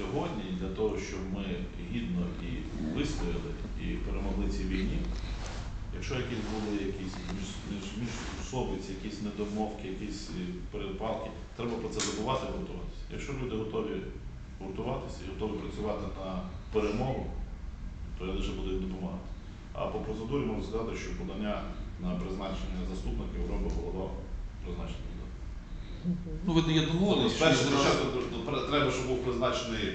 сьогодні для того, щоб ми гідно і вистояли і перемогли цій війні. Якщо якісь були якісь між, між, якісь недомовки, якісь е, перепалки, треба про це забувати і готуватися. Якщо люди готові гуртуватися і готові працювати на перемогу, то я лише буду їм допомагати. А по процедурі можу сказати, що подання на призначення заступників робить голова призначений. Ну, видно, є домовленість, що Перше, зразу- спочатку тр- треба, щоб був призначений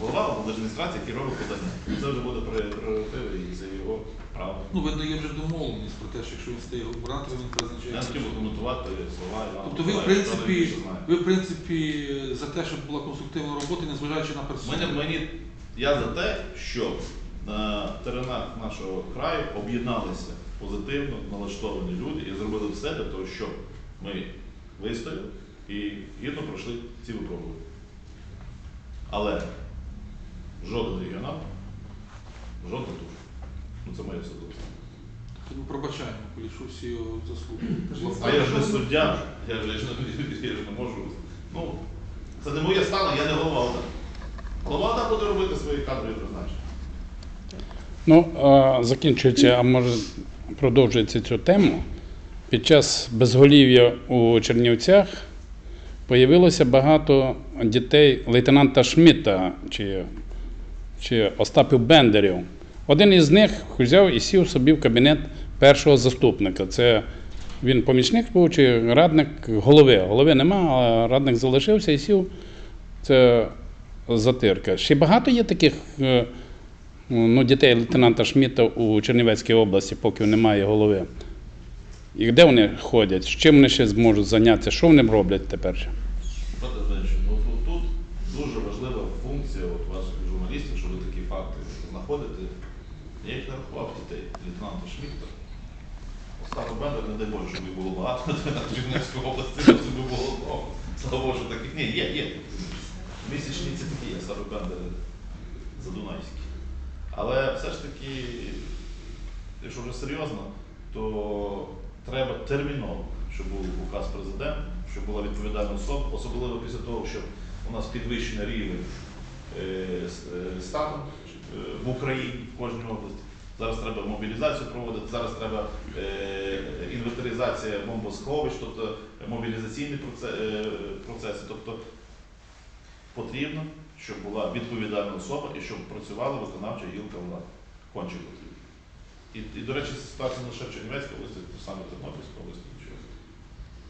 голова адміністрації, який робить подання. Це вже буде при- і це його право. ну, видно, є вже домовленість про те, що якщо він стає губернатором, він Я не призначає. хотів би коментувати слова Івана. Тобто ви, в Миколаївича, принципі, але він більше знає. ви, в принципі, за те, щоб була конструктивна робота, незважаючи на персону. Мене, мені, я за те, щоб на теренах нашого краю об'єдналися позитивно налаштовані люди і зробили все для того, щоб ми вистояли і гідно пройшли ці випробування. Але жоден регіонал, жодна душа. Ну це моє особисте. Тому пробачаємо, Кулішу всі його заслуги. А я ж не суддя, я ж, я ж, не- я ж не можу. Ну, це не моє стало, я не голова ОДА. Голова ОДА буде робити свої кадрові призначення. Ну, а, закінчується, а може продовжується цю тему. Під час безголів'я у Чернівцях появилося багато дітей лейтенанта Шмідта чи, чи Остапів Бендерів. Один із них взяв і сів собі в кабінет першого заступника. Це він помічник був чи радник голови. Голови нема, а радник залишився і сів. Це затирка. Ще багато є таких е, ну, дітей лейтенанта Шмідта у Чернівецькій області, поки немає голови. І де вони ходять? З чим вони ще зможуть зайнятися? Що вони роблять тепер? Пане Зенчик, ну тут, дуже важлива функція от ваших журналістів, що ви такі факти знаходите. Я їх не рахував дітей лейтенанта Шмідта. Остапа Бендер, не дай Боже, щоб їх було багато на Чернівської області, щоб би було много. Слава що таких. Ні, є, є. Місячниці такі, є, Остапи Бендери задунайські. Але все ж таки, якщо вже серйозно, то треба терміново, щоб був указ президента, щоб була відповідальна особа, особливо після того, що у нас підвищений рівень е, е, стану е, в Україні, в кожній області. Зараз треба мобілізацію проводити, зараз треба інвентаризація бомбосховищ, тобто мобілізаційні процеси. Тобто потрібно, щоб була відповідальна особа і щоб працювала виконавча гілка влади. Конче потрібно. І, і, до речі, ситуація не лише в Чернівецькій області, то саме Тернопільська область, нічого.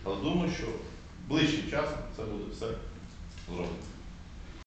Але думаю, що ближчим часом це буде все зроблено.